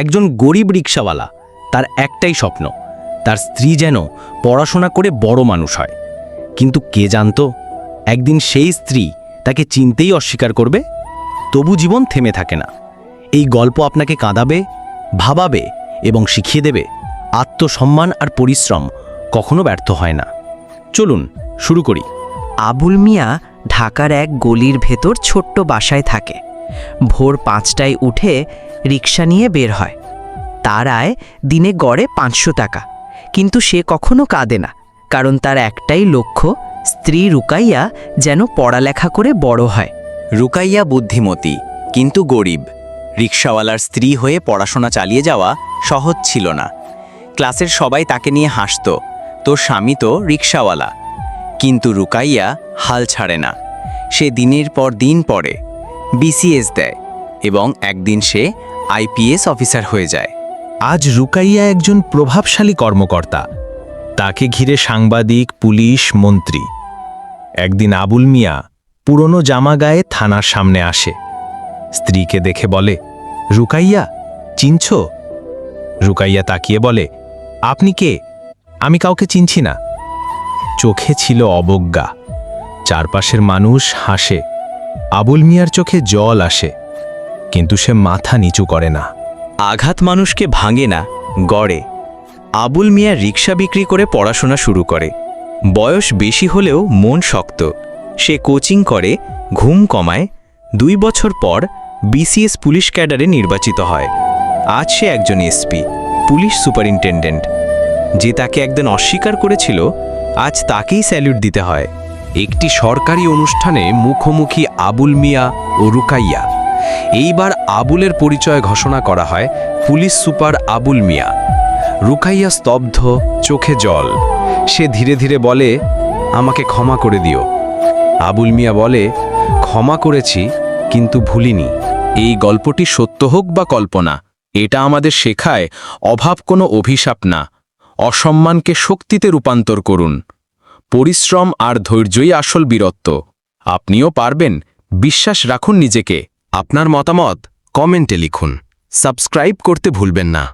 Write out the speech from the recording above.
একজন গরিব রিক্সাওয়ালা, তার একটাই স্বপ্ন, তার স্ত্রী যেন পড়াশোনা করে বড় মানুষ হয়। কিন্তু কে জানতো, একদিন সেই স্ত্রী তাকে চিনতেই অস্বীকার করবে, তবু জীবন থেমে থাকে না। এই গল্প আপনাকে কাঁদাবে, ভাবাবে এবং শিখিয়ে দেবে, আত্মসম্মান আর পরিশ্রম কখনো ব্যর্থ হয় না। চলুন, শুরু করি। আবুল মিয়া ঢাকার এক গলির ভেতর ছোট্ট বাসায় থাকে। ভোর পাঁচটায় উঠে রিক্সা নিয়ে বের হয়। তার আয় দিনে গড়ে পাঁচশো টাকা। কিন্তু সে কখনো কাঁদে না, কারণ তার একটাই লক্ষ্য, স্ত্রী রুকাইয়া যেন পড়ালেখা করে বড় হয়। রুকাইয়া বুদ্ধিমতী, কিন্তু গরিব। রিক্সাওয়ালার স্ত্রী হয়ে পড়াশোনা চালিয়ে যাওয়া সহজ ছিল না। ক্লাসের সবাই তাকে নিয়ে হাসত, তোর স্বামী তো রিক্সাওয়ালা কিন্তু রুকাইয়া হাল ছাড়ে না। সে দিনের পর দিন পড়ে। বিসিএস দেয় এবং একদিন সে আইপিএস অফিসার হয়ে যায়। আজ রুকাইয়া একজন প্রভাবশালী কর্মকর্তা। তাকে ঘিরে সাংবাদিক, পুলিশ, মন্ত্রী। একদিন আবুল মিয়া পুরনো জামা গায়ে থানার সামনে আসে। স্ত্রীকে দেখে বলে, রুকাইয়া, চিনছ? রুকাইয়া তাকিয়ে বলে, আপনি কে? আমি কাউকে চিনছি না। চোখে ছিল অবজ্ঞা। চারপাশের মানুষ হাসে। আবুল মিয়ার চোখে জল আসে, কিন্তু সে মাথা নিচু করে না। আঘাত মানুষকে ভাঙে না, গড়ে। আবুল মিয়া রিক্সা বিক্রি করে পড়াশোনা শুরু করে। বয়স বেশি হলেও মন শক্ত। সে কোচিং করে, ঘুম কমায়। দুই বছর পর বিসিএস পুলিশ ক্যাডারে নির্বাচিত হয়। আজ সে একজন এসপি, পুলিশ সুপারিনটেন্ডেন্ট। যে তাকে একদিন অস্বীকার করেছিল, আজ তাকেই স্যালুট দিতে হয়। একটি সরকারি অনুষ্ঠানে মুখোমুখি আবুল মিয়া ও রুকাইয়া। এইবার আবুলের পরিচয় ঘোষণা করা হয় পুলিশ সুপার আবুল মিয়া। রুকাইয়া স্তব্ধ, চোখে জল। সে ধীরে ধীরে বলে, আমাকে ক্ষমা করে দিও। আবুল মিয়া বলে, ক্ষমা করেছি, কিন্তু ভুলিনি। এই গল্পটি সত্য হোক বা কল্পনা, এটা আমাদের শেখায়, অভাব কোনো অভিশাপ না। অসম্মানকে শক্তিতে রূপান্তর করুন। পরিশ্রম আর ধৈর্যই আসল বীরত্ব। আপনিও পারবেন, বিশ্বাস রাখুন নিজেকে। আপনার মতামত কমেন্টে লিখুন। সাবস্ক্রাইব করতে ভুলবেন না।